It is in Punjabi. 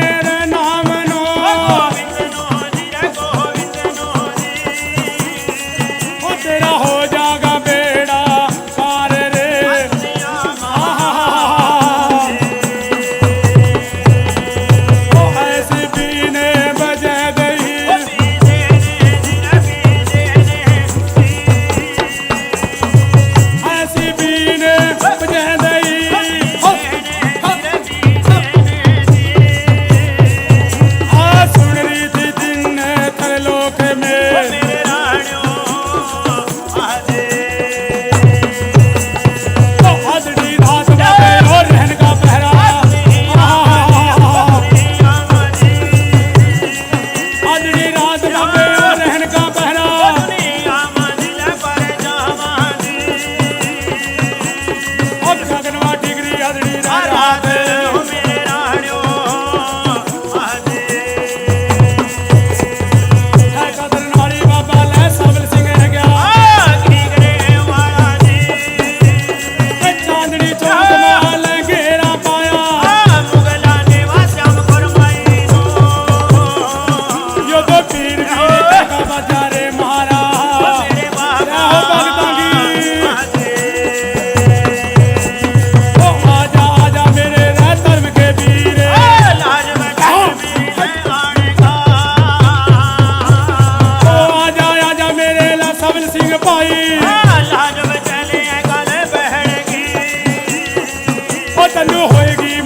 Yeah. ਲਾਲ ਸਿੰਘ ਭਾਈ। ਲਾਜ ਵਿੱਚ ਲੈ ਗੱਲ ਬਹਿਣ ਕੀ ਉਹ ਤੈਨੂੰ ਹੋਏਗੀ